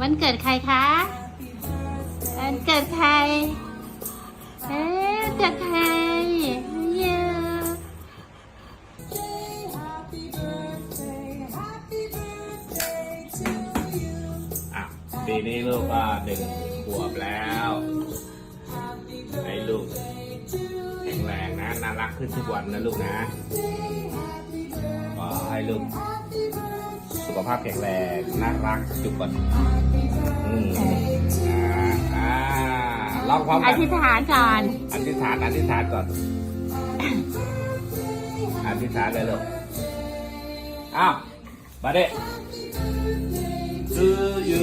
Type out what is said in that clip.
วันเกิดใครคะ วันเกิดใคร เอ๊ะเกิดใครเย้อะปีนี้ลูกก็หนึ่งขวบแล้วให้ลูกแข็งแรงนะ น่ารักขึ้นทุกวันนะลูกนะขอให้ลูก ขภาพแข็งแรงน่ารักทุกคนอืมอ่าอ่าลองพร้อมอกันธิษฐานก่อนอธิษฐานอธิษฐานก่อนอธิษฐานเลยลูกอ้าวมาเด็คืออยู่